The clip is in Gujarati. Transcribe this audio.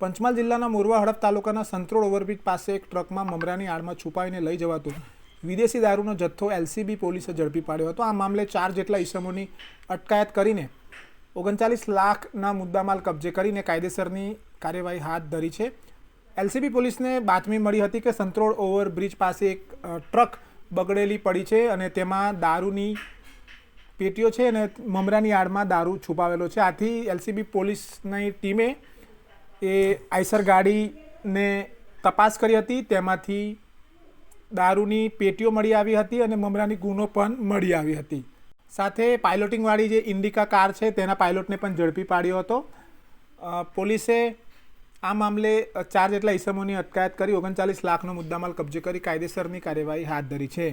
પંચમહાલ જિલ્લાના મોરવા હડપ તાલુકાના સંત્રોડ ઓવરબ્રિજ પાસે એક ટ્રકમાં મમરાની આડમાં છુપાવીને લઈ જવાતો વિદેશી દારૂનો જથ્થો એલસીબી પોલીસે ઝડપી પાડ્યો હતો. આ મામલે ચાર જેટલા ઈસમોની અટકાયત કરીને ઓગણચાલીસ લાખના મુદ્દામાલ કબજે કરીને કાયદેસરની કાર્યવાહી હાથ ધરી છે. એલસીબી પોલીસને બાતમી મળી હતી કે સંત્રોડ ઓવરબ્રિજ પાસે એક ટ્રક બગડેલી પડી છે અને તેમાં દારૂની પેટીઓ છે અને મમરાની આડમાં દારૂ છુપાવેલો છે. આથી એલસીબી પોલીસની ટીમે એ આઈસર ગાડીને તપાસ કરી હતી, તેમાંથી દારૂની પેટીઓ મળી આવી હતી અને મમરાની ગુનો પણ મળી આવી હતી. સાથે પાયલોટિંગવાળી જે ઇન્ડિકા કાર છે, તેના પાયલોટને પણ ઝડપી પાડ્યો હતો. પોલીસે આ મામલે ચાર જેટલા ઇસમોની અટકાયત કરી, ઓગણચાલીસ લાખનો મુદ્દામાલ કબજે કરી કાયદેસરની કાર્યવાહી હાથ ધરી છે.